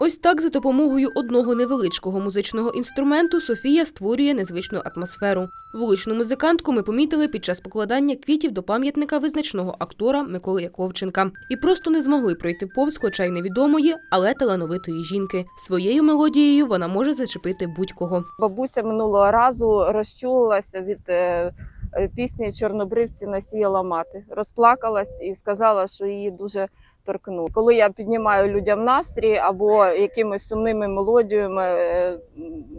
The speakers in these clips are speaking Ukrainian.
Ось так за допомогою одного невеличкого музичного інструменту Софія створює незвичну атмосферу. Вуличну музикантку ми помітили під час покладання квітів до пам'ятника визначного актора Миколи Яковченка. І просто не змогли пройти повз, хоча й невідомої, але талановитої жінки. Своєю мелодією вона може зачепити будь-кого. Бабуся минулого разу розчулилася від е, е, пісні Чорнобривці насіяла мати. Розплакалась і сказала, що її дуже торкнуло. Коли я піднімаю людям настрій або якимись сумними мелодіями е,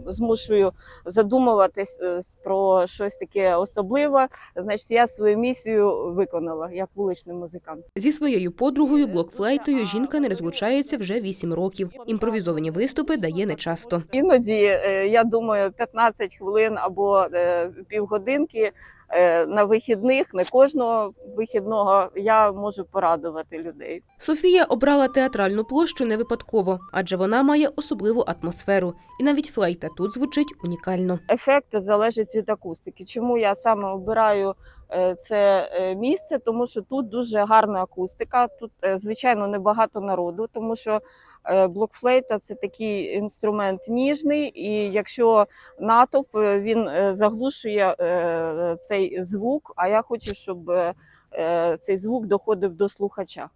змушую задумуватись е, про щось таке особливе, значить я свою місію виконала як вуличний музикант. Зі своєю подругою блокфлейтою жінка не розлучається вже 8 років. Імпровізовані виступи дає нечасто. Іноді е, я думаю 15 хвилин або е, півгодинки е, на вихідних, не кожного вихідного я можу порадувати людей. Софія обрала театральну площу не випадково, адже вона має особливу атмосферу, і навіть флейта тут звучить унікально. Ефект залежить від акустики. Чому я саме обираю е, це е, місце? Тому що тут дуже гарна акустика. Тут, е, звичайно, небагато народу, тому що блокфлейта це такий інструмент ніжний, і якщо натовп він заглушує цей звук. А я хочу, щоб цей звук доходив до слухача.